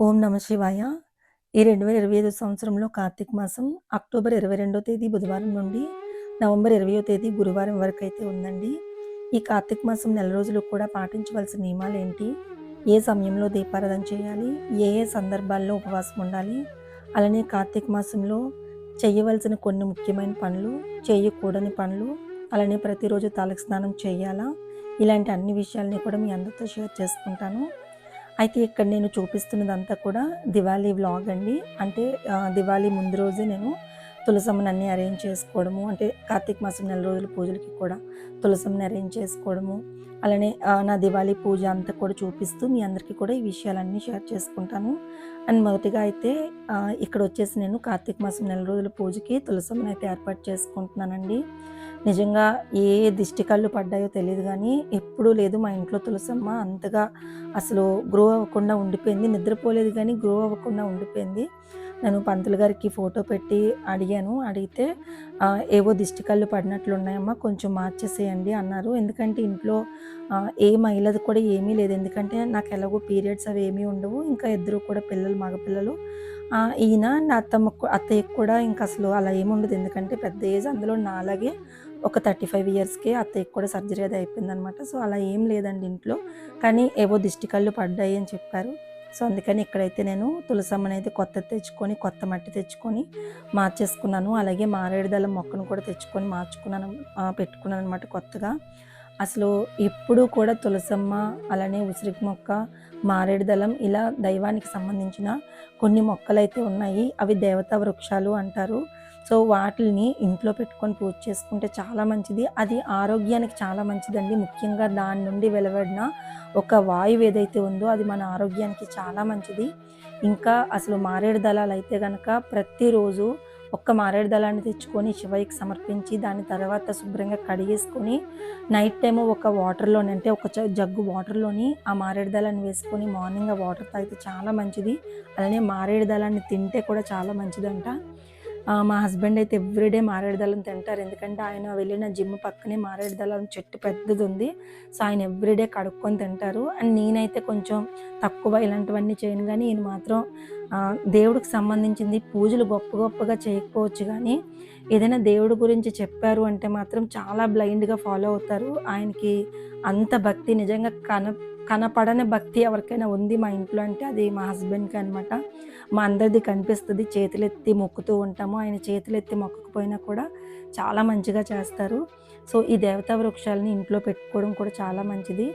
ఓం నమ శివాయ. ఈ రెండు వేల ఇరవై ఐదు సంవత్సరంలో కార్తీక మాసం అక్టోబర్ ఇరవై రెండో తేదీ బుధవారం నుండి నవంబర్ ఇరవయో తేదీ గురువారం వరకు అయితే ఉందండి. ఈ కార్తీక మాసం నెల రోజులు కూడా పాటించవలసిన నియమాలు ఏంటి? ఏ సమయంలో దీపారాధన చేయాలి? ఏ ఏ సందర్భాల్లో ఉపవాసం ఉండాలి? అలానే కార్తీక మాసంలో చేయవలసిన కొన్ని ముఖ్యమైన పనులు చేయకూడని పనులు అలానే ప్రతిరోజు తలకు స్నానం చేయాలా? ఇలాంటి అన్ని విషయాల్ని కూడా మీ అందరితో షేర్ చేసుకుంటాను. అయితే ఇక్కడ నేను చూపిస్తున్నదంతా కూడా దివాళీ వ్లాగ్ అండి. అంటే దివాళీ ముందు రోజే నేను తులసమ్మని అన్నీ అరేంజ్ చేసుకోవడము అంటే కార్తీక మాసం నెల రోజుల పూజలకి కూడా తులసమ్మని అరేంజ్ చేసుకోవడము అలానే నా దివాళీ పూజ అంతా కూడా చూపిస్తూ మీ అందరికీ కూడా ఈ విషయాలన్నీ షేర్ చేసుకుంటాను. అండ్ మొదటిగా అయితే ఇక్కడ వచ్చేసి నేను కార్తీక మాసం నెల రోజుల పూజకి తులసమ్మని అయితే ఏర్పాటు చేసుకుంటున్నానండి. నిజంగా ఏ దిష్టి కళ్ళు పడ్డాయో తెలియదు కానీ ఎప్పుడూ లేదు మా ఇంట్లో తులసమ్మ. అంతగా అసలు గ్రో అవ్వకుండా ఉండిపోయింది. నిద్రపోలేదు కానీ గ్రో అవ్వకుండా ఉండిపోయింది. నేను పంతులు గారికి ఫోటో పెట్టి అడిగాను. అడిగితే ఏవో దిష్టి కళ్ళు పడినట్లు ఉన్నాయమ్మా కొంచెం మార్చేసేయండి అన్నారు. ఎందుకంటే ఇంట్లో ఏ మహిళది కూడా ఏమీ లేదు. ఎందుకంటే నాకు ఎలాగో పీరియడ్స్ అవి ఏమీ ఉండవు. ఇంకా ఇద్దరు కూడా పిల్లలు మగపిల్లలు. ఈయన నా అత్తమ్మ అత్తయ్యకు కూడా ఇంకా అసలు అలా ఏముండదు ఎందుకంటే పెద్ద ఏజ్ అందులో నా అలాగే ఒక థర్టీ ఫైవ్ ఇయర్స్కి అత్తయ్యకి కూడా సర్జరీ అది అయిపోయిందనమాట. సో అలా ఏం లేదండి ఇంట్లో. కానీ ఏవో దిష్టి కళ్ళు పడ్డాయి అని చెప్పారు. సో అందుకని ఇక్కడైతే నేను తులసమ్మని అయితే కొత్త తెచ్చుకొని కొత్త మట్టి తెచ్చుకొని మార్చేసుకున్నాను. అలాగే మారేడుదల మొక్కను కూడా తెచ్చుకొని మార్చుకున్నాను పెట్టుకున్నాను అనమాట కొత్తగా. అసలు ఎప్పుడూ కూడా తులసమ్మ అలానే ఉసిరికి మొక్క మారేడుదలం ఇలా దైవానికి సంబంధించిన కొన్ని మొక్కలు అయితే ఉన్నాయి. అవి దేవతా వృక్షాలు అంటారు. సో వాటిని ఇంట్లో పెట్టుకొని పూజ చేసుకుంటే చాలా మంచిది. అది ఆరోగ్యానికి చాలా మంచిదండి. ముఖ్యంగా దాని నుండి వెలువడిన ఒక వాయువు ఏదైతే ఉందో అది మన ఆరోగ్యానికి చాలా మంచిది. ఇంకా అసలు మారేడు దళాలు అయితే కనుక ప్రతిరోజు ఒక్క మారేడు దళాన్ని తెచ్చుకొని శివయ్యకి సమర్పించి దాని తర్వాత శుభ్రంగా కడిగేసుకొని నైట్ టైము ఒక వాటర్లోని అంటే ఒక జగ్గు వాటర్లోని ఆ మారేడు దళాన్ని వేసుకొని మార్నింగ్ ఆ వాటర్ తాగితే చాలా మంచిది. అలానే మారేడు దళాన్ని తింటే కూడా చాలా మంచిదంట. మా హస్బెండ్ అయితే ఎవ్రీడే మారేడుదలం తింటారు. ఎందుకంటే ఆయన వెళ్ళిన జిమ్ పక్కనే మారేడుదలం చెట్టు పెద్దది ఉంది సో ఆయన ఎవ్రీడే కడుక్కొని తింటారు. అండ్ నేనైతే కొంచెం తక్కువ ఇలాంటివన్నీ చేయను కానీ ఈయన మాత్రం దేవుడికి సంబంధించింది పూజలు గొప్ప గొప్పగా చేయకపోవచ్చు కానీ ఏదైనా దేవుడి గురించి చెప్పారు అంటే మాత్రం చాలా బ్లైండ్గా ఫాలో అవుతారు. ఆయనకి అంత భక్తి నిజంగా కన కనపడని భక్తి ఎవరికైనా ఉంది మా ఇంట్లో అంటే అది మా హస్బెండ్కి అనమాట మా అందరిది కనిపిస్తుంది. చేతులెత్తి మొక్కుతూ ఉంటాము. ఆయన చేతులెత్తి మొక్కకపోయినా కూడా చాలా మంచిగా చేస్తారు. సో ఈ దేవతా వృక్షాలని ఇంట్లో పెట్టుకోవడం కూడా చాలా మంచిది.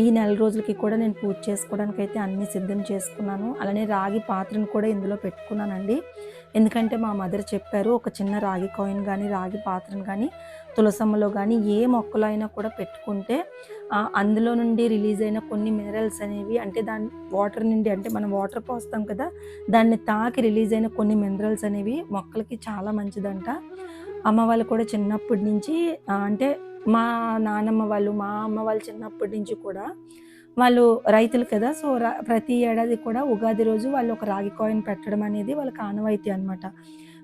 ఈ నెల రోజులకి కూడా నేను పూజ చేసుకోవడానికి అయితే అన్నీ సిద్ధం చేసుకున్నాను. అలానే రాగి పాత్రను కూడా ఇందులో పెట్టుకున్నానండి. ఎందుకంటే మా మదర్ చెప్పారు ఒక చిన్న రాగి కాయిన్ కానీ రాగి పాత్రను కానీ తులసమ్మలో కానీ ఏ మొక్కలో అయినా కూడా పెట్టుకుంటే అందులో నుండి రిలీజ్ అయిన కొన్ని మినరల్స్ అనేవి అంటే దాని వాటర్ నుండి అంటే మనం వాటర్ పోస్తాం కదా దాన్ని తాకి రిలీజ్ అయిన కొన్ని మినరల్స్ అనేవి మొక్కలకి చాలా మంచిదంట. అమ్మ వాళ్ళు కూడా చిన్నప్పటి నుంచి అంటే మా నానమ్మ వాళ్ళు మా అమ్మ వాళ్ళు చిన్నప్పటి నుంచి కూడా వాళ్ళు రైతులు కదా సో ప్రతి ఏడాది కూడా ఉగాది రోజు వాళ్ళు ఒక రాగి కాయిన్ పెట్టడం అనేది వాళ్ళకి ఆనవాయితీ అనమాట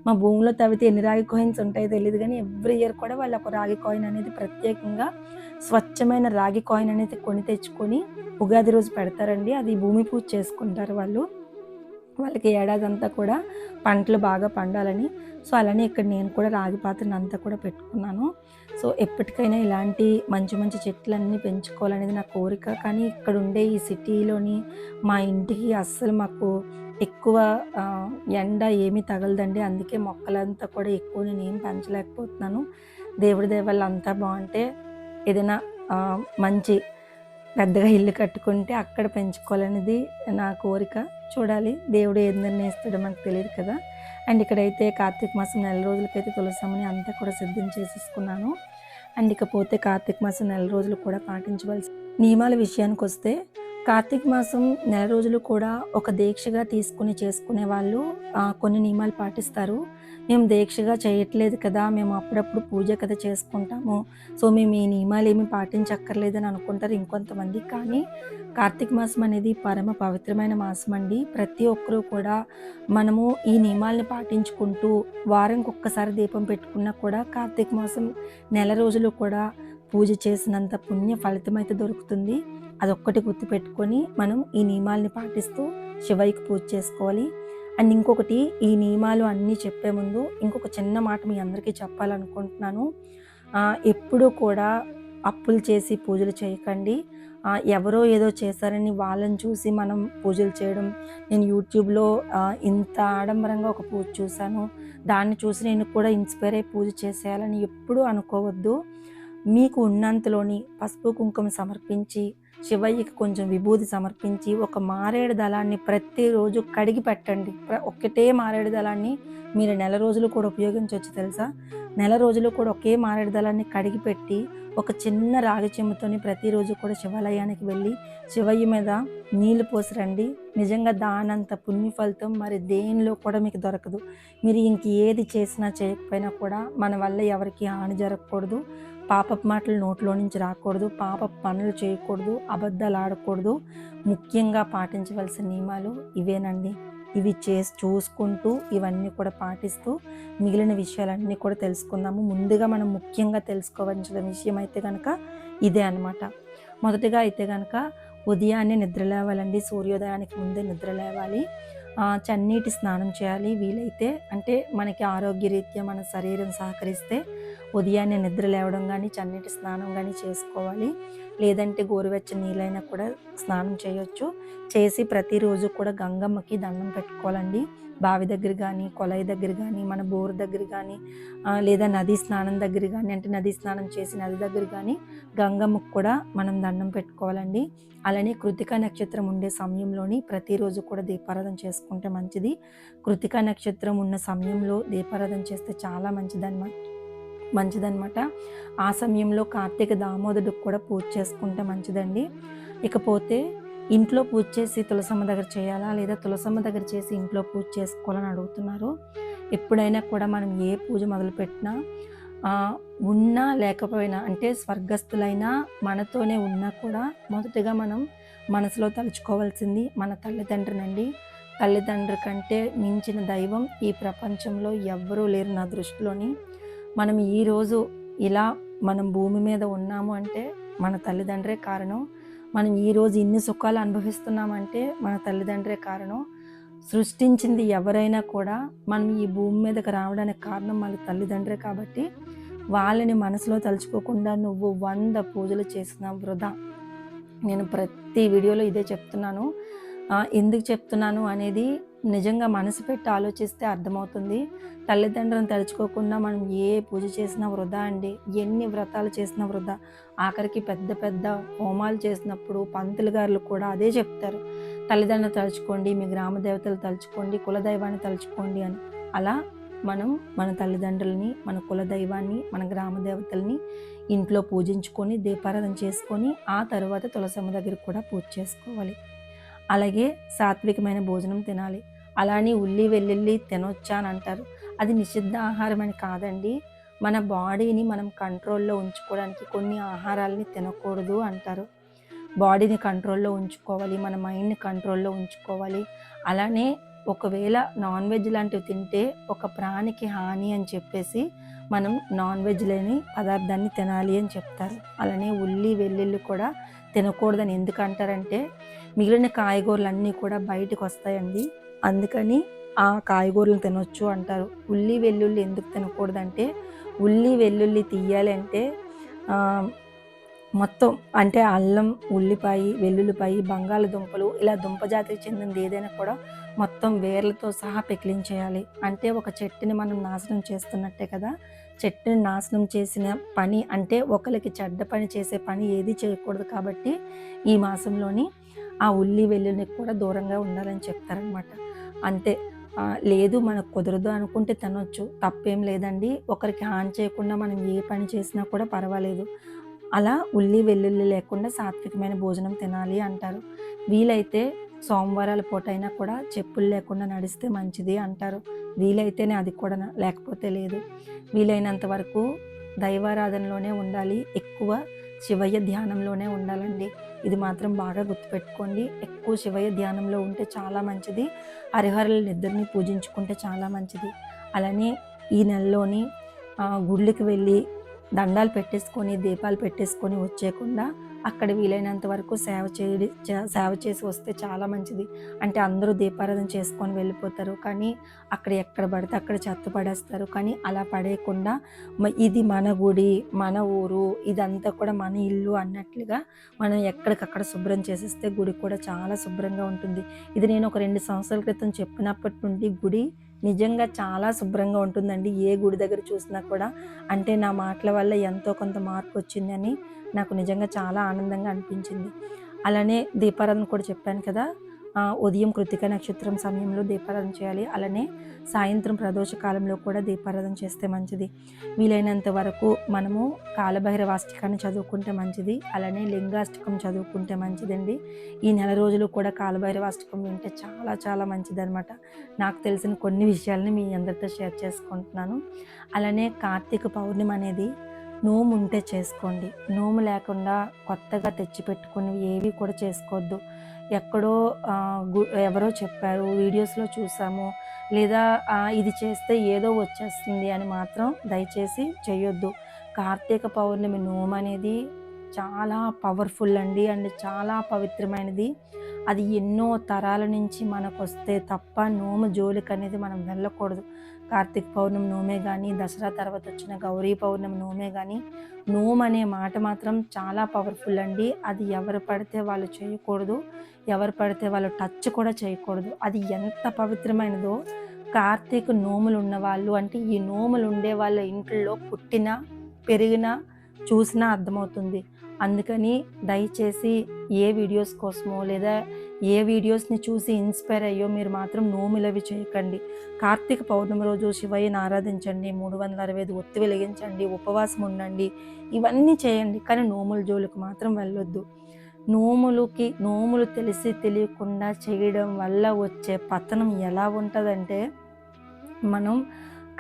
మా భూమిలో తవ్వితే ఎన్ని రాగి కాయిన్స్ ఉంటాయో తెలియదు కానీ ఎవ్రీ ఇయర్ కూడా వాళ్ళు ఒక రాగి కాయిన్ అనేది ప్రత్యేకంగా స్వచ్ఛమైన రాగి కాయిన్ అనేది కొని తెచ్చుకొని ఉగాది రోజు పెడతారండి. అది భూమి పూజ చేసుకుంటారు వాళ్ళు. వాళ్ళకి ఏడాది అంతా కూడా పంటలు బాగా పండాలని. సో అలానే ఇక్కడ నేను కూడా రాగి పాత్రను అంతా కూడా పెట్టుకున్నాను. సో ఎప్పటికైనా ఇలాంటి మంచి మంచి చెట్లన్నీ పెంచుకోవాలనేది నా కోరిక. కానీ ఇక్కడ ఉండే ఈ సిటీలోని మా ఇంటికి అస్సలు మాకు ఎక్కువ ఎండ ఏమీ తగలదండి. అందుకే మొక్కలంతా కూడా ఎక్కువ నేను ఏం పెంచలేకపోతున్నాను. దేవుడి దేవాళ్ళు అంతా బాగుంటే ఏదైనా మంచి పెద్దగా ఇల్లు కట్టుకుంటే అక్కడ పెంచుకోవాలనేది నా కోరిక. చూడాలి దేవుడు ఏం నిర్ణయిస్తాడో మనకు తెలియదు కదా. అండ్ ఇక్కడైతే కార్తీక మాసం నెల రోజులకైతే తులసమ్మని అంతా కూడా సిద్ధం చేసేసుకున్నాను. అండ్ ఇకపోతే కార్తీక మాసం నెల రోజులు కూడా పాటించవలసి నియమాల విషయానికి వస్తే కార్తీక మాసం నెల రోజులు కూడా ఒక దీక్షగా తీసుకుని చేసుకునే వాళ్ళు కొన్ని నియమాలు పాటిస్తారు. మేము దీక్షగా చేయట్లేదు కదా మేము అప్పుడప్పుడు పూజ కదా చేసుకుంటాము. సో మేము ఈ నియమాలు ఏమి పాటించక్కర్లేదని అనుకుంటారు ఇంకొంతమంది. కానీ కార్తీక మాసం అనేది పరమ పవిత్రమైన మాసం అండి. ప్రతి ఒక్కరూ కూడా మనము ఈ నియమాల్ని పాటించుకుంటూ వారంకి ఒక్కసారి దీపం పెట్టుకున్నా కూడా కార్తీక మాసం నెల రోజులు కూడా పూజ చేసినంత పుణ్య ఫలితం అయితే దొరుకుతుంది. అదొక్కటి గుర్తుపెట్టుకొని మనం ఈ నియమాల్ని పాటిస్తూ శివయ్యకి పూజ చేసుకోవాలి. అండ్ ఇంకొకటి ఈ నియమాలు అన్నీ చెప్పే ముందు ఇంకొక చిన్న మాట మీ అందరికీ చెప్పాలనుకుంటున్నాను. ఎప్పుడూ కూడా అప్పులు చేసి పూజలు చేయకండి. ఎవరో ఏదో చేశారని వాళ్ళని చూసి మనం పూజలు చేయడం. నేను యూట్యూబ్లో ఇంత ఆడంబరంగా ఒక పూజ చూశాను. దాన్ని చూసి నేను కూడా ఇన్స్పైర్ అయ్యి పూజ చేసేయాలని ఎప్పుడూ అనుకోవద్దు. మీకు ఉన్నంతలోని పసుపు కుంకుమ సమర్పించి శివయ్యకి కొంచెం విభూతి సమర్పించి ఒక మారేడు దళాన్ని ప్రతిరోజు కడిగి పెట్టండి. ఒక్కటే మారేడు దళాన్ని మీరు నెల రోజులు కూడా ఉపయోగించవచ్చు తెలుసా? నెల రోజులు కూడా ఒకే మారేడు దళాన్ని కడిగి పెట్టి ఒక చిన్న రాగి చెంబుతోని ప్రతిరోజు కూడా శివాలయానికి వెళ్ళి శివయ్య మీద నీళ్ళు పోసి రండి నిజంగా దానంత పుణ్య ఫలితం మరి దేనిలో కూడా మీకు దొరకదు. మీరు ఇంక ఏది చేసినా చేయకపోయినా కూడా మన వల్ల ఎవరికి హాని జరగకూడదు. పాపపు మాటలు నోట్లో నుంచి రాకూడదు పాప పనులు చేయకూడదు అబద్ధాలు ఆడకూడదు. ముఖ్యంగా పాటించవలసిన నియమాలు ఇవేనండి. ఇవి చేసి చూసుకుంటూ ఇవన్నీ కూడా పాటిస్తూ మిగిలిన విషయాలన్నీ కూడా తెలుసుకుందాము. ముందుగా మనం ముఖ్యంగా తెలుసుకోవాల్సిన విషయం అయితే కనుక ఇదే అన్నమాట. మొదటిగా అయితే కనుక ఉదయాన్నే నిద్ర లేవాలండి. సూర్యోదయానికి ముందే నిద్ర లేవాలి. చన్నీటి స్నానం చేయాలి. వీలైతే అంటే మనకి ఆరోగ్యరీత్యా మన శరీరం సహకరిస్తే ఉదయాన్నే నిద్ర లేవడం కానీ చన్నీటి స్నానం కానీ చేసుకోవాలి. లేదంటే గోరువెచ్చని నీళ్ళైనా కూడా స్నానం చేయొచ్చు. చేసి ప్రతిరోజు కూడా గంగమ్మకి దండం పెట్టుకోవాలండి. బావి దగ్గర కానీ కొలయి దగ్గర కానీ మన బోరు దగ్గర కానీ లేదా నది స్నానం దగ్గర కానీ అంటే నది స్నానం చేసి నది దగ్గర కానీ గంగమ్మకు కూడా మనం దండం పెట్టుకోవాలండి. అలానే కృతికా నక్షత్రం ఉండే సమయంలోని ప్రతిరోజు కూడా దీపారాధన చేసుకుంటే మంచిది. కృతికా నక్షత్రం ఉన్న సమయంలో దీపారాధన చేస్తే చాలా మంచిదన్నమాట. మంచిదన్నమాట. ఆ సమయంలో కార్తీక దామోదరుడికి కూడా పూజ చేసుకుంటే మంచిదండి. ఇకపోతే ఇంట్లో పూజ చేసి తులసమ్మ దగ్గర చేయాలా? లేదా తులసమ్మ దగ్గర చేసి ఇంట్లో పూజ చేసుకోవాలని అడుగుతున్నారు. ఎప్పుడైనా కూడా మనం ఏ పూజ మొదలుపెట్టినా ఉన్నా లేకపోయినా అంటే స్వర్గస్థులైనా మనతోనే ఉన్నా కూడా మొదటగా మనం మనసులో తలుచుకోవాల్సింది మన తల్లిదండ్రులండి. తల్లిదండ్రు కంటే మించిన దైవం ఈ ప్రపంచంలో ఎవ్వరూ లేరు నా దృష్టిలోని. మనం ఈరోజు ఇలా మనం భూమి మీద ఉన్నాము అంటే మన తల్లిదండ్రే కారణం. మనం ఈరోజు ఇన్ని సుఖాలు అనుభవిస్తున్నామంటే మన తల్లిదండ్రే కారణం. సృష్టించింది ఎవరైనా కూడా మనం ఈ భూమి మీదకి రావడానికి కారణం మన తల్లిదండ్రే కాబట్టి వాళ్ళని మనసులో తలుచుకోకుండా నువ్వు వంద పూజలు చేసిన వృధా. నేను ప్రతి వీడియోలో ఇదే చెప్తున్నాను. ఎందుకు చెప్తున్నాను అనేది నిజంగా మనసు పెట్టి ఆలోచిస్తే అర్థమవుతుంది. తల్లిదండ్రులను తలుచుకోకుండా మనం ఏ పూజ చేసినా వృధా అండి. ఎన్ని వ్రతాలు చేసినా వృధా. ఆఖరికి పెద్ద పెద్ద హోమాలు చేసినప్పుడు పంతులు గారులు కూడా అదే చెప్తారు. తల్లిదండ్రులు తలుచుకోండి మీ గ్రామ దేవతలు తలుచుకోండి కులదైవాన్ని తలుచుకోండి అని. అలా మనం మన తల్లిదండ్రులని మన కులదైవాన్ని మన గ్రామ దేవతల్ని ఇంట్లో పూజించుకొని దీపారాధన చేసుకొని ఆ తర్వాత తులసమ్మ దగ్గర కూడా పూజ చేసుకోవాలి. అలాగే సాత్వికమైన భోజనం తినాలి. అలానే ఉల్లి వెల్లుల్లి తినొచ్చా అని అంటారు. అది నిషిద్ధ ఆహారం అని కాదండి. మన బాడీని మనం కంట్రోల్లో ఉంచుకోవడానికి కొన్ని ఆహారాలని తినకూడదు అంటారు. బాడీని కంట్రోల్లో ఉంచుకోవాలి మన మైండ్ని కంట్రోల్లో ఉంచుకోవాలి. అలానే ఒకవేళ నాన్ వెజ్ లాంటివి తింటే ఒక ప్రాణికి హాని అని చెప్పేసి మనం నాన్ వెజ్ లేని పదార్థాన్ని తినాలి అని చెప్తారు. అలానే ఉల్లి వెల్లుల్లి కూడా తినకూడదని ఎందుకంటారంటే మిగిలిన కాయగూరలన్నీ కూడా బయటకు వస్తాయండి. అందుకని ఆ కాయగూరలు తినొచ్చు అంటారు. ఉల్లి వెల్లుల్లి ఎందుకు తినకూడదంటే ఉల్లి వెల్లుల్లి తీయాలి అంటే మొత్తం అంటే అల్లం ఉల్లిపాయ వెల్లుల్లిపాయ బంగాళదుంపలు ఇలా దుంప జాతికి చెందినది ఏదైనా కూడా మొత్తం వేర్లతో సహా పెకిలించేయాలి. అంటే ఒక చెట్టుని మనం నాశనం చేస్తున్నట్టే కదా. చెట్టుని నాశనం చేసిన పని అంటే ఒకరికి చెడ్డ పని చేసే పని ఏది చేయకూడదు కాబట్టి ఈ మాసంలోని ఆ ఉల్లి వెల్లుల్ని కూడా దూరంగా ఉండాలని చెప్తారనమాట అంతే. లేదు మనకు కుదరదు అనుకుంటే తినొచ్చు. తప్పేం లేదండి. ఒకరికి హాని చేయకుండా మనం ఏ పని చేసినా కూడా పర్వాలేదు. అలా ఉల్లి వెల్లుల్లి లేకుండా సాత్వికమైన భోజనం తినాలి అంటారు. వీలైతే సోమవారాల పూట అయినా కూడా చెప్పులు లేకుండా నడిస్తే మంచిది అంటారు. వీలైతేనే అది కూడా లేకపోతే లేదు. వీలైనంత వరకు దైవారాధనలోనే ఉండాలి. ఎక్కువ శివయ్య ధ్యానంలోనే ఉండాలండి. ఇది మాత్రం బాగా గుర్తుపెట్టుకోండి. ఎక్కువ శివయ్య ధ్యానంలో ఉంటే చాలా మంచిది. హరిహరుల నిద్రని పూజించుకుంటే చాలా మంచిది. అలానే ఈ నెలలోని గుళ్ళకి వెళ్ళి దండాలు పెట్టేసుకొని దీపాలు పెట్టేసుకొని వచ్చేయకుండా అక్కడ వీలైనంత వరకు సేవ చేయడి సేవ చేసి వస్తే చాలా మంచిది. అంటే అందరూ దీపారాధన చేసుకొని వెళ్ళిపోతారు. కానీ అక్కడ ఎక్కడ పడితే అక్కడ చెత్త పడేస్తారు. కానీ అలా పడేయకుండా ఇది మన గుడి మన ఊరు ఇదంతా కూడా మన ఇల్లు అన్నట్లుగా మనం ఎక్కడికక్కడ శుభ్రం చేసేస్తే గుడి కూడా చాలా శుభ్రంగా ఉంటుంది. ఇది నేను ఒక రెండు సంవత్సరాల క్రితం చెప్పినప్పటి నుండి గుడి నిజంగా చాలా శుభ్రంగా ఉంటుందండి. ఏ గుడి దగ్గర చూసినా కూడా అంటే నా మాటల వల్ల ఎంతో కొంత మార్పు వచ్చిందని నాకు నిజంగా చాలా ఆనందంగా అనిపించింది. అలానే దీపారాధన కూడా చెప్పాను కదా ఉదయం కృతిక నక్షత్రం సమయంలో దీపారాధన చేయాలి. అలానే సాయంత్రం ప్రదోష కాలంలో కూడా దీపారాధన చేస్తే మంచిది. వీలైనంత వరకు మనము కాలభైరవాష్టకాన్ని చదువుకుంటే మంచిది. అలానే లింగాష్టకం చదువుకుంటే మంచిదండి. ఈ నెల రోజులు కూడా కాలభైరవాష్టకం వింటే చాలా చాలా మంచిది అనమాట నాకు తెలిసిన కొన్ని విషయాల్ని మీ అందరితో షేర్ చేసుకుంటున్నాను. అలానే కార్తీక పౌర్ణమి అనేది నోము ఉంటే చేసుకోండి. నోము లేకుండా కొత్తగా తెచ్చిపెట్టుకుని ఏవి కూడా చేసుకోవద్దు. ఎక్కడో గు- ఎవరో చెప్పారు వీడియోస్లో చూసాము లేదా ఇది చేస్తే ఏదో వచ్చేస్తుంది అని మాత్రం దయచేసి చేయొద్దు కార్తీక పౌర్ణమి నోము అనేది చాలా పవర్ఫుల్ అండి. అండ్ చాలా పవిత్రమైనది. అది ఎన్నో తరాల నుంచి మనకు వస్తే తప్ప నోము జోలికి అనేది మనం వెళ్ళకూడదు. కార్తీక పౌర్ణమి నోమే కానీ దసరా తర్వాత వచ్చిన గౌరీ పౌర్ణమి నోమే కానీ నోమ్ అనే మాట మాత్రం చాలా పవర్ఫుల్ అండి. అది ఎవరు పడితే వాళ్ళు చేయకూడదు. ఎవరు పడితే వాళ్ళు టచ్ కూడా చేయకూడదు. అది ఎంత పవిత్రమైనదో కార్తీక నోములు ఉన్న వాళ్ళు అంటే ఈ నోములు ఉండే వాళ్ళ ఇంట్లో పుట్టిన పెరిగినా చూసినా అర్థమవుతుంది. అందుకని దయచేసి ఏ వీడియోస్ కోసమో లేదా ఏ వీడియోస్ని చూసి ఇన్స్పైర్ అయ్యో మీరు మాత్రం నోములవి చేయకండి. కార్తీక పౌర్ణమి రోజు శివయ్యని ఆరాధించండి. మూడు వందల అరవై ఐదు ఒత్తి వెలిగించండి. ఉపవాసం ఉండండి. ఇవన్నీ చేయండి. కానీ నోముల జోలికి మాత్రం వెళ్ళొద్దు. నోములకి నోములు తెలిసి తెలియకుండా చేయడం వల్ల వచ్చే పతనం ఎలా ఉంటుందంటే మనం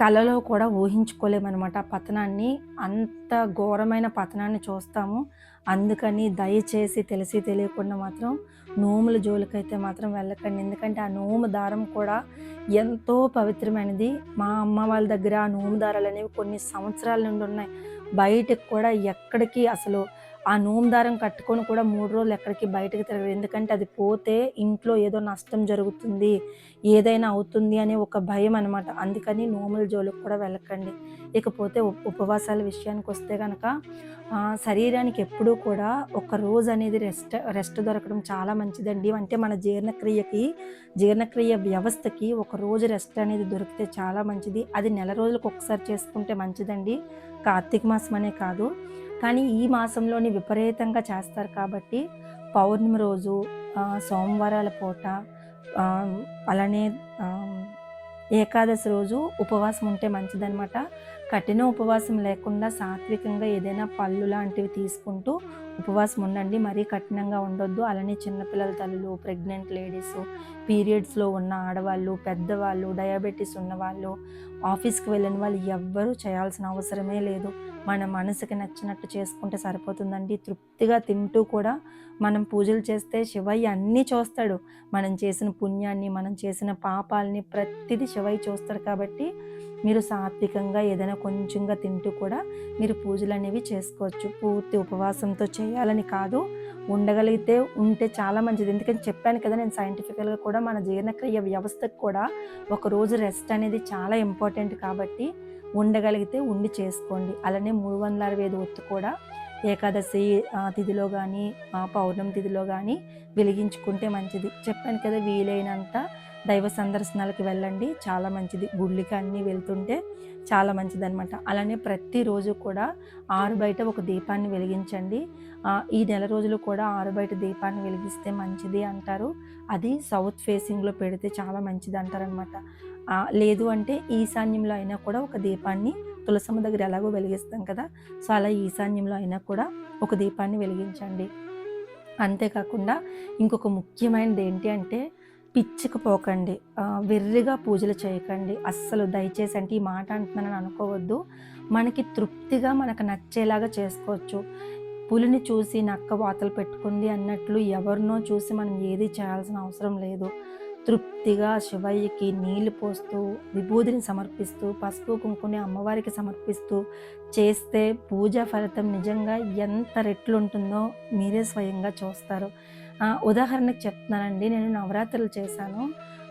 కళలో కూడా ఊహించుకోలేమన్నమాట. ఆ పతనాన్ని అంత ఘోరమైన పతనాన్ని చూస్తాము. అందుకని దయచేసి తెలిసి తెలియకుండా మాత్రం నోముల జోలికైతే మాత్రం వెళ్ళకండి. ఎందుకంటే ఆ నోము దారం కూడా ఎంతో పవిత్రమైనది. మా అమ్మ వాళ్ళ దగ్గర ఆ నోము దారాలు అనేవి కొన్ని సంవత్సరాల నుండి ఉన్నాయి. బయటకు కూడా ఎక్కడికి అసలు ఆ నోము దారం కట్టుకొని కూడా మూడు రోజులు ఎక్కడికి బయటకు తిరగదు ఎందుకంటే అది పోతే ఇంట్లో ఏదో నష్టం జరుగుతుంది ఏదైనా అవుతుంది అనే ఒక భయం అనమాట అందుకని నోముల జోలికి కూడా వెళ్ళకండి. ఇకపోతే ఉపవాసాల విషయానికి వస్తే కనుక శరీరానికి ఎప్పుడూ కూడా ఒక రోజు అనేది రెస్ట్ రెస్ట్ దొరకడం చాలా మంచిదండి. అంటే మన జీర్ణక్రియకి జీర్ణక్రియ వ్యవస్థకి ఒక రోజు రెస్ట్ అనేది దొరికితే చాలా మంచిది. అది నెల రోజులకు ఒకసారి చేసుకుంటే మంచిదండి. కార్తీక మాసం అనే కాదు. కానీ ఈ మాసంలోని విపరీతంగా చేస్తారు కాబట్టి పౌర్ణమి రోజు సోమవారాల పూట అలానే ఏకాదశి రోజు ఉపవాసం ఉంటే మంచిదన్నమాట. కఠిన ఉపవాసం లేకుండా సాత్వికంగా ఏదైనా పళ్ళు లాంటివి తీసుకుంటూ ఉపవాసం ఉండండి. మరీ కఠినంగా ఉండొద్దు. అలానే చిన్నపిల్లల తల్లులు ప్రెగ్నెంట్ లేడీస్ పీరియడ్స్లో ఉన్న ఆడవాళ్ళు పెద్దవాళ్ళు డయాబెటీస్ ఉన్నవాళ్ళు ఆఫీస్కి వెళ్ళిన వాళ్ళు ఎవ్వరూ చేయాల్సిన అవసరమే లేదు. మన మనసుకి నచ్చినట్టు చేసుకుంటే సరిపోతుందండి. తృప్తిగా తింటూ కూడా మనం పూజలు చేస్తే శివయ్య అన్నీ చూస్తాడు. మనం చేసిన పుణ్యాన్ని మనం చేసిన పాపాలని ప్రతిదీ శివయ్య చూస్తాడు కాబట్టి మీరు సాత్వికంగా ఏదైనా కొంచెంగా తింటూ కూడా మీరు పూజలు అనేవి చేసుకోవచ్చు. పూర్తి ఉపవాసంతో చేయాలని కాదు. ఉండగలిగితే ఉంటే చాలా మంచిది. ఎందుకంటే చెప్పాను కదా నేను సైంటిఫికల్గా కూడా మన జీర్ణక్రియ వ్యవస్థకు కూడా ఒక రోజు రెస్ట్ అనేది చాలా ఇంపార్టెంట్ కాబట్టి ఉండగలిగితే ఉండి చేసుకోండి. అలానే మూడు వందల అరవై ఐదు ఒత్తు కూడా ఏకాదశి ఆ, తిథిలో కానీ పౌర్ణమి తిథిలో కానీ వెలిగించుకుంటే మంచిది. చెప్పాను కదా వీలైనంత దైవ సందర్శనాలకు వెళ్ళండి. చాలా మంచిది. గుళ్ళకి అన్నీ వెళ్తుంటే చాలా మంచిది అనమాట అలానే ప్రతిరోజు కూడా ఆరు బయట ఒక దీపాన్ని వెలిగించండి. ఈ నెల రోజులు కూడా ఆరు బయట దీపాన్ని వెలిగిస్తే మంచిది అంటారు. అది సౌత్ ఫేసింగ్లో పెడితే చాలా మంచిది అంటారనమాట లేదు అంటే ఈశాన్యంలో అయినా కూడా ఒక దీపాన్ని తులసమ్మ దగ్గర ఎలాగో వెలిగిస్తాం కదా. సో అలా ఈశాన్యంలో అయినా కూడా ఒక దీపాన్ని వెలిగించండి. అంతేకాకుండా ఇంకొక ముఖ్యమైనది ఏంటి అంటే పిచ్చికిపోకండి వెర్రిగా పూజలు చేయకండి. అస్సలు దయచేసి అంటే ఈ మాట అంటున్నానని అనుకోవద్దు. మనకి తృప్తిగా మనకు నచ్చేలాగా చేసుకోవచ్చు. పులిని చూసి నక్క వాతలు పెట్టుకుంది అన్నట్లు ఎవరినో చూసి మనం ఏది చేయాల్సిన అవసరం లేదు. తృప్తిగా శివయ్యకి నీళ్ళు పోస్తూ విభూతిని సమర్పిస్తూ పసుపు కుంకుని అమ్మవారికి సమర్పిస్తూ చేస్తే పూజ ఫలితం నిజంగా ఎంత రెట్లు ఉంటుందో మీరే స్వయంగా చూస్తారు. ఉదాహరణకు చెప్తున్నానండి. నేను నవరాత్రులు చేశాను.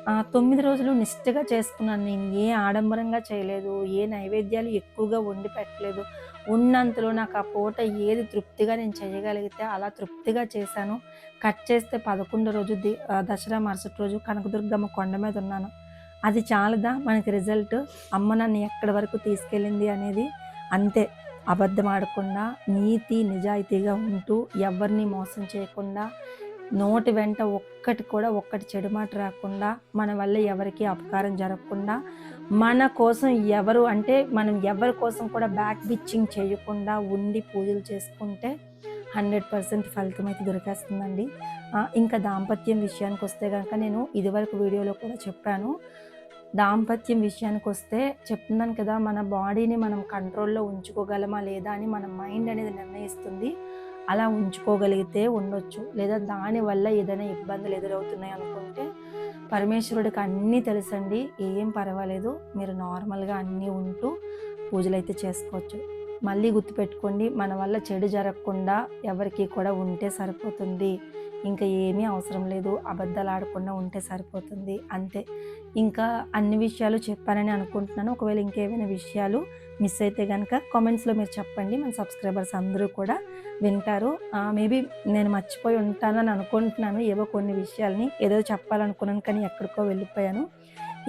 తొమ్మిది రోజులు నిష్ఠగా చేసుకున్నాను. నేను ఏ ఆడంబరంగా చేయలేదు ఏ నైవేద్యాలు ఎక్కువగా వండి పెట్టలేదు. ఉన్నంతలో నాకు ఆ పూట ఏది తృప్తిగా నేను చేయగలిగితే అలా తృప్తిగా చేశాను. కట్ చేస్తే పదకొండో రోజు దసరా మరుసటి రోజు కనకదుర్గమ్మ కొండ మీద ఉన్నాను. అది చాలదా? మనకి రిజల్ట్ అమ్మ నన్ను ఎక్కడి వరకు తీసుకెళ్ళింది అనేది అంతే. అబద్ధం ఆడకుండా నీతి నిజాయితీగా ఉంటూ ఎవరిని మోసం చేయకుండా నోటి వెంట ఒక్కటి కూడా ఒక్కటి చెడు మాట రాకుండా మన వల్ల ఎవరికి అపకారం జరగకుండా మన కోసం ఎవరు అంటే మనం ఎవరి కోసం కూడా బ్యాక్ బిచ్చింగ్ చేయకుండా ఉండి పూజలు చేసుకుంటే హండ్రెడ్ పర్సెంట్ ఫలితం అయితే దొరికేస్తుందండి. ఇంకా దాంపత్యం విషయానికి వస్తే కనుక నేను ఇదివరకు వీడియోలో కూడా చెప్పాను. దాంపత్యం విషయానికి వస్తే చెప్తున్నాను కదా మన బాడీని మనం కంట్రోల్లో ఉంచుకోగలమా లేదా అని మన మైండ్ అనేది నిర్ణయిస్తుంది. అలా ఉంచుకోగలిగితే ఉండొచ్చు. లేదా దానివల్ల ఏదైనా ఇబ్బందులు ఎదురవుతున్నాయి అనుకుంటే పరమేశ్వరుడికి అన్నీ తెలుసండి. ఏం పర్వాలేదు. మీరు నార్మల్గా అన్నీ ఉంటూ పూజలు అయితే చేసుకోవచ్చు. మళ్ళీ గుర్తుపెట్టుకోండి మన వల్ల చెడు జరగకుండా ఎవరికి కూడా ఉంటే సరిపోతుంది. ఇంకా ఏమీ అవసరం లేదు. అబద్ధాలు ఆడకుండా ఉంటే సరిపోతుంది. అంతే. ఇంకా అన్ని విషయాలు చెప్పానని అనుకుంటున్నాను. ఒకవేళ ఇంకేమైనా విషయాలు మిస్ అయితే కనుక కామెంట్స్లో మీరు చెప్పండి. మన సబ్స్క్రైబర్స్ అందరూ కూడా వింటారు. మేబీ నేను మర్చిపోయి ఉంటానని అనుకుంటున్నాను. ఏవో కొన్ని విషయాల్ని ఏదో చెప్పాలనుకున్నాను కానీ ఎక్కడికో వెళ్ళిపోయాను.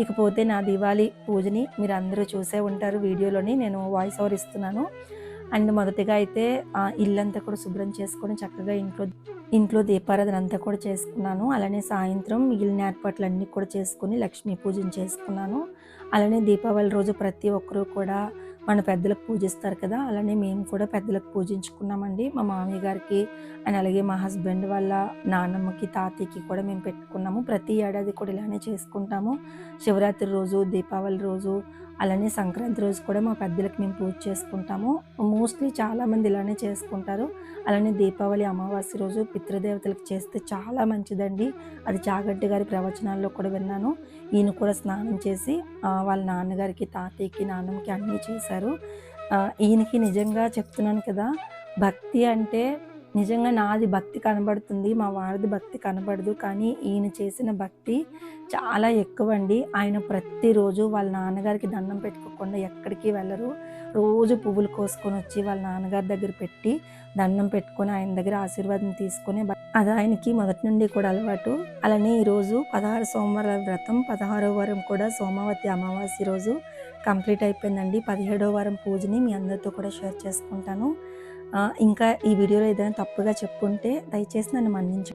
ఇకపోతే నా దివాళీ పూజని మీరు అందరూ చూసే ఉంటారు. వీడియోలోని నేను వాయిస్ ఓవర్ ఇస్తున్నాను. అండ్ మొదటిగా అయితే ఇల్లంతా కూడా శుభ్రం చేసుకొని చక్కగా ఇంట్లో ఇంట్లో దీపారాధన అంతా కూడా చేసుకున్నాను. అలానే సాయంత్రం మిగిలిన ఏర్పాట్లన్నీ కూడా చేసుకుని లక్ష్మీ పూజను చేసుకున్నాను. అలానే దీపావళి రోజు ప్రతి ఒక్కరూ కూడా మన పెద్దలకు పూజిస్తారు కదా అలానే మేము కూడా పెద్దలకు పూజించుకున్నామండి. మా మామయ్య గారికి అండ్ అలాగే మా హస్బెండ్ వాళ్ళ నాన్నమ్మకి తాతయ్యకి కూడా మేము పెట్టుకున్నాము. ప్రతి ఏడాది కూడా ఇలానే చేసుకుంటాము. శివరాత్రి రోజు దీపావళి రోజు అలానే సంక్రాంతి రోజు కూడా మా పెద్దలకు మేము పూజ చేసుకుంటాము. మోస్ట్లీ చాలామంది ఇలానే చేసుకుంటారు. అలానే దీపావళి అమావాస్య రోజు పితృదేవతలకు చేస్తే చాలా మంచిదండి. అది చాగంటి గారి ప్రవచనాల్లో కూడా విన్నాను. ఈయన కూడా స్నానం చేసి వాళ్ళ నాన్నగారికి తాతయ్యకి నాన్నమ్మకి అన్నీ చేశారు. ఈయనకి నిజంగా చెప్తున్నాను కదా భక్తి అంటే నిజంగా నాది భక్తి కనబడుతుంది మా వారిది భక్తి కనబడదు కానీ ఈయన చేసిన భక్తి చాలా ఎక్కువ అండి ఆయన ప్రతిరోజు వాళ్ళ నాన్నగారికి దండం పెట్టుకోకుండా ఎక్కడికి వెళ్ళరు. రోజు పువ్వులు కోసుకొని వచ్చి వాళ్ళ నాన్నగారి దగ్గర పెట్టి దండం పెట్టుకొని ఆయన దగ్గర ఆశీర్వాదం తీసుకొని అది ఆయనకి మొదటి నుండి కూడా అలవాటు. అలానే ఈరోజు పదహారు సోమవారాల వ్రతం పదహారో వారం కూడా సోమవతి అమావాస్య రోజు కంప్లీట్ అయిపోయిందండి. పదిహేడో వారం పూజని మీ అందరితో కూడా షేర్ చేసుకుంటాను. ఇంకా ఈ వీడియోలో ఏదైనా తప్పుగా చెప్పుంటే దయచేసి నన్ను మన్నించు